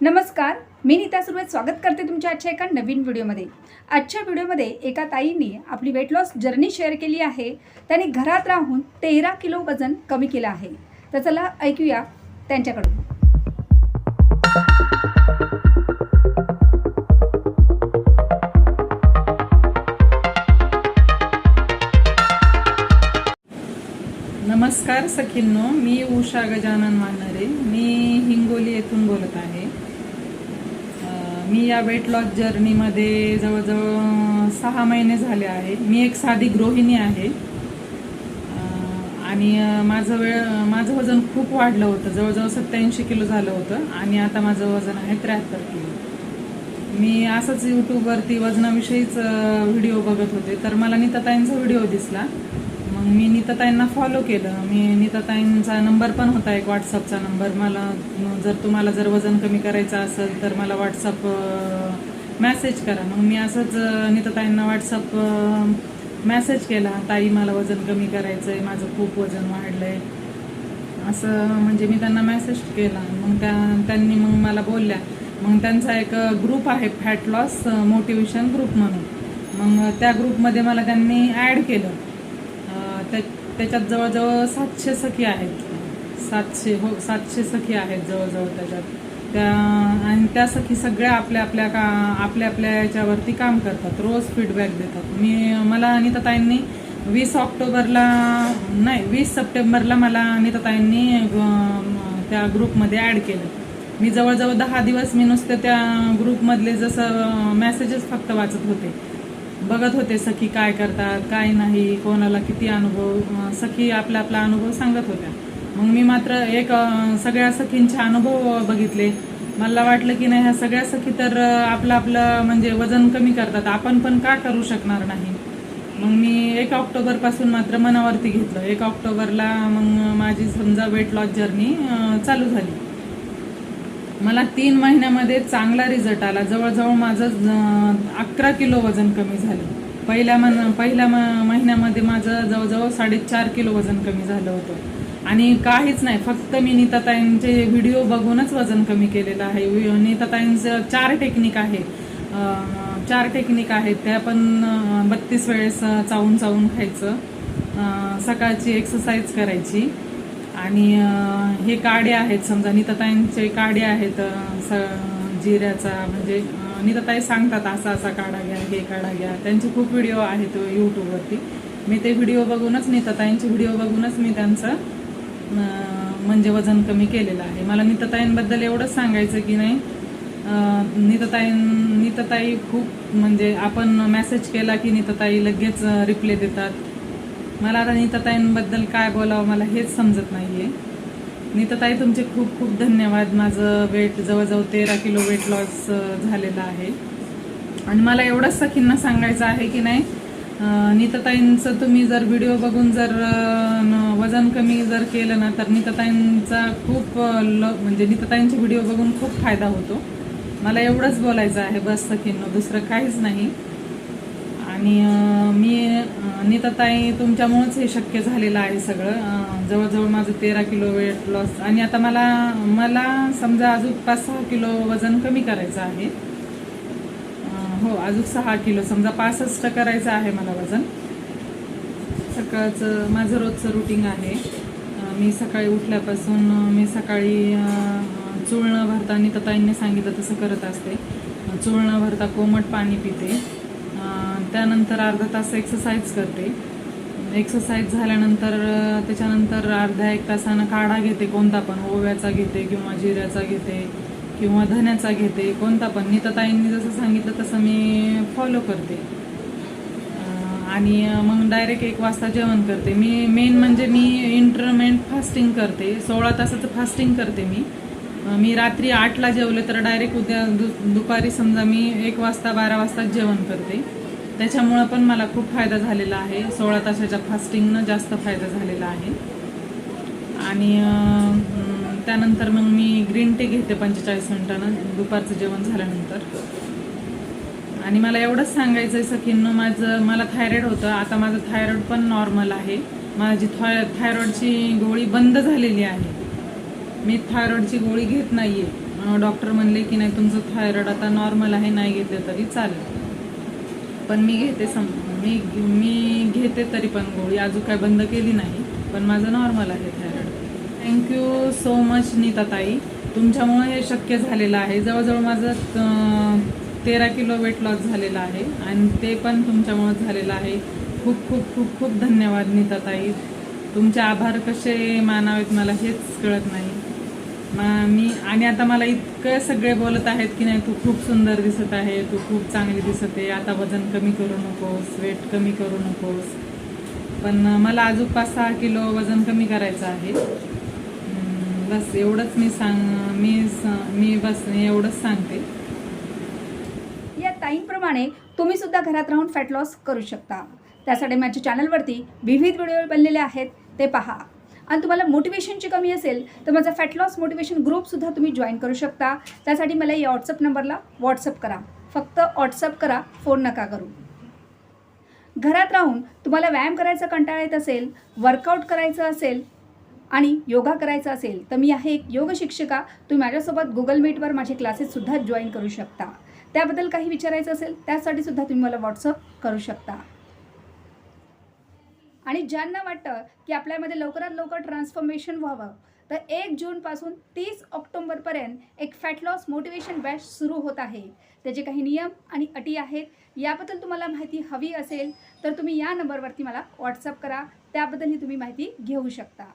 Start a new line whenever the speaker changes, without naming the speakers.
नमस्कार मी नीता सुरवेत स्वागत करते तुमच्या आजच्या एका नवीन व्हिडिओमध्ये. आजच्या व्हिडिओमध्ये एका ताईंनी आपली वेट लॉस जर्नी शेअर केली आहे. त्याने घरात राहून तेरा किलो वजन कमी केलं आहे. तर चला ऐकूया त्यांच्याकडून.
नमस्कार सखींनो मी उषा गजानन वानरे. मी हिंगोली येथून बोलत आहे. मी या वेट लॉस जर्नीमध्ये जवळजवळ सहा महिने झाले आहे. मी एक साधी गृहिणी आहे. आणि माझं वेळ माझं वजन खूप वाढलं होतं. जवळजवळ सत्याऐंशी किलो झालं होतं आणि आता माझं वजन आहे त्र्याहत्तर किलो. मी असंच यूट्यूबवरती वजनाविषयीच व्हिडिओ बघत होते. तर मला नीताताईंचा व्हिडिओ दिसला. मी नीताताईंना फॉलो केलं. मी नीताताईंचा नंबर पण होता एक व्हॉट्सअपचा नंबर मला जर तुम्हाला जर वजन कमी करायचं असेल तर मला व्हॉट्सअप मॅसेज करा. मग मी असंच नीताताईंना व्हॉट्सअप मॅसेज केला. ताई मला वजन कमी करायचं आहे माझं खूप वजन वाढलं आहे असं म्हणजे मी त्यांना मॅसेज केला. मग त्या त्यांनी मग मला बोलल्या. मग त्यांचा एक ग्रुप आहे फॅट लॉस मोटिवेशन ग्रुप म्हणून. मग त्या ग्रुपमध्ये मला त्यांनी ॲड केलं. त्याच्यात जवळजवळ सातशे सखी आहेत. सातशे हो सातशे सखी आहेत जवळजवळ त्याच्यात. त्या आणि त्या सखी सगळ्या आपल्या आपल्या का आपल्या आपल्या याच्यावरती काम करतात. रोज फीडबॅक देतात. मी मला अनिताताईंनी वीस ऑक्टोबरला नाही वीस सप्टेंबरला मला अनिताताईंनी त्या ग्रुपमध्ये ॲड केलं. मी जवळजवळ दहा दिवस मी नुसते त्या ग्रुपमधले जसं मेसेजेस फक्त वाचत होते. बघत होते सखी काय करतात काय नाही कोणाला किती अनुभव सखी आपला आपला अनुभव सांगत होत्या. मग मी मात्र एक सगळ्या सखींचे अनुभव बघितले. मला वाटलं की नाही ह्या सगळ्या सखी तर आपलं आपलं म्हणजे वजन कमी करतात. आपण पण का करू शकणार नाही? मग मी एक ऑक्टोबरपासून मात्र मनावरती घेतलं. एक ऑक्टोबरला मग माझी समजा वेट लॉस जर्नी चालू झाली. मला तीन महिन्यामध्ये चांगला रिझल्ट आला. जवळजवळ माझं अकरा किलो वजन कमी झालं. पहिल्या मन पहिल्या म- महिन्यामध्ये माझं जवळजवळ साडेचार किलो वजन कमी झालं होतं. आणि काहीच नाही फक्त मी नीताताईंचे व्हिडिओ बघूनच वजन कमी केलेलं आहे. नीताताईंचं चार टेक्निक आहे. चार टेक्निक आहेत. त्या पण बत्तीस वेळेस चावून चावून खायचं. सकाळची एक्सरसाइज करायची. आणि हे काडे आहेत समजा नीताताईंचे काडे आहेत स- जिऱ्याचा म्हणजे अं, नीताताई सांगतात असा असा काढा घ्या हे काढा घ्या. त्यांचे खूप व्हिडिओ आहेत यूट्यूबवरती मी ते व्हिडिओ बघूनच नीताताईंचे व्हिडिओ बघूनच मी त्यांचं म्हणजे वजन कमी केलेलं आहे. मला नीतताईंबद्दल एवढंच सांगायचं की नाही अं, नीतताई खूप म्हणजे आपण मेसेज केला की नीतताई लगेच रिप्ले देतात. मला आता नीताताईंबद्दल काय बोलावं मला हेच समजत नाही आहे नीताताई तुमचे खूप खूप धन्यवाद. माझं वेट जवळजवळ तेरा किलो वेट लॉस झालेलं आहे. आणि मला एवढंच सखींना सांगायचं आहे की नाही नीताताईंचं तुम्ही जर व्हिडिओ बघून जर वजन कमी जर केलं ना तर नीताताईंचा खूप ल म्हणजे नीताताईंचे व्हिडिओ बघून खूप फायदा होतो. मला एवढंच बोलायचं आहे बस सखींनो दुसरं काहीच नाही. आणि मी नीताताई तुमच्यामुळेच हे शक्य झालेलं आहे सगळं. जवळजवळ माझं तेरा किलो वेट लॉस आणि आता मला मला समजा अजून पाच सहा किलो वजन कमी करायचं आहे. हो अजून सहा किलो समजा पासष्ट करायचं आहे मला वजन. सकाळचं माझं रोजचं रुटीन आहे. मी सकाळी उठल्यापासून मी सकाळी अं, भरता नीताताईंनी सांगितलं तसं करत असते. अं, भरता कोमट पाणी पिते. त्यानंतर अर्धा तास एक्सरसाइज करते. एक्सरसाइज झाल्यानंतर त्याच्यानंतर अर्ध्या एक तासानं काढा घेते कोणता पण ओव्याचा घेते किंवा जिऱ्याचा घेते किंवा धन्याचा घेते कोणता पण. नीतताईंनी जसं सांगितलं तसं मी फॉलो करते. आणि मग डायरेक्ट एक वाजता जेवण करते. मी मेन म्हणजे मी इंटरमेंट फास्टिंग करते. सोळा तासाचं फास्टिंग करते मी. मी रात्री आठला जेवले तर डायरेक्ट उद्या दु दुपारी समजा मी एक वाजता बारा वाजता जेवण करते. त्याच्यामुळं पण मला खूप फायदा झालेला आहे. सोळा तासाच्या फास्टिंगनं जास्त फायदा झालेला आहे. आणि त्यानंतर मग मी ग्रीन टी घेते पंचेचाळीस मिनिटानं दुपारचं जेवण झाल्यानंतर. आणि मला एवढंच सांगायचं आहे सखींनो माझं मला थायरॉइड होतं. आता माझं थायरॉइड पण नॉर्मल आहे. माझी थाय थायरॉईडची गोळी बंद झालेली आहे. मी थायरॉईडची गोळी घेत नाही आहे डॉक्टर म्हणले की नाही तुमचं थायरॉइड आता नॉर्मल आहे नाही घेतलं तरी चालेल. पण मी घेते सम मी मी घेते तरी पण गोळी अजून काय बंद केली नाही पण माझं नॉर्मल आहे thyroid thank you so much Nitatai. तुमच्यामुळे हे शक्य झालेलं आहे. जवळजवळ माझं तेरा किलो वेट लॉस झालेलं आहे. आणि ते पण तुमच्यामुळे झालेलं आहे. खूप खूप खूप खूप धन्यवाद नीताताई. तुमचे आभार कसे मानावेत मला हेच कळत नाही. मी आणि आता मला इतकं सगळे बोलत आहेत की नाही तू खूप सुंदर दिसत आहे तू खूप चांगली दिसत आहे आता वजन कमी करू नकोस वेट कमी करू नकोस. पण मला अजून पाच सहा किलो वजन कमी करायचं आहे. बस एवढंच मी सांग मी मी बस एवढंच सांगते.
या ताईंप्रमाणे तुम्ही सुद्धा घरात राहून फॅट लॉस करू शकता. त्यासाठी माझ्या चॅनलवरती विविध व्हिडिओ बनलेले आहेत ते पहा. आणि तुम्हाला मोटिवेशनची कमी असेल तर माझा फॅट लॉस मोटिवेशन ग्रुपसुद्धा तुम्ही जॉईन करू शकता. त्यासाठी मला या व्हॉट्सअप नंबरला व्हॉट्सअप करा. फक्त व्हॉट्सअप करा फोन नका करू. घरात राहून तुम्हाला व्यायाम करायचा कंटाळा येत असेल वर्कआउट करायचं असेल आणि योगा करायचा असेल तर मी आहे एक योग शिक्षिका. तुम्ही माझ्यासोबत गुगल मीटवर माझे क्लासेससुद्धा जॉईन करू शकता. त्याबद्दल काही विचारायचं असेल त्यासाठी सुद्धा तुम्ही मला व्हॉट्सअप करू शकता. आणि ज्यांना वाटतं की आपल्यामध्ये लवकरात लवकर ट्रान्सफॉर्मेशन व्हावं तर एक जूनपासून तीस ऑक्टोंबरपर्यंत एक फॅट लॉस मोटिवेशन बॅच सुरू होत आहे. त्याचे काही नियम आणि अटी आहेत याबद्दल तुम्हाला माहिती हवी असेल तर तुम्ही या नंबरवरती मला व्हॉट्सअप करा. त्याबद्दलही तुम्ही माहिती घेऊ शकता.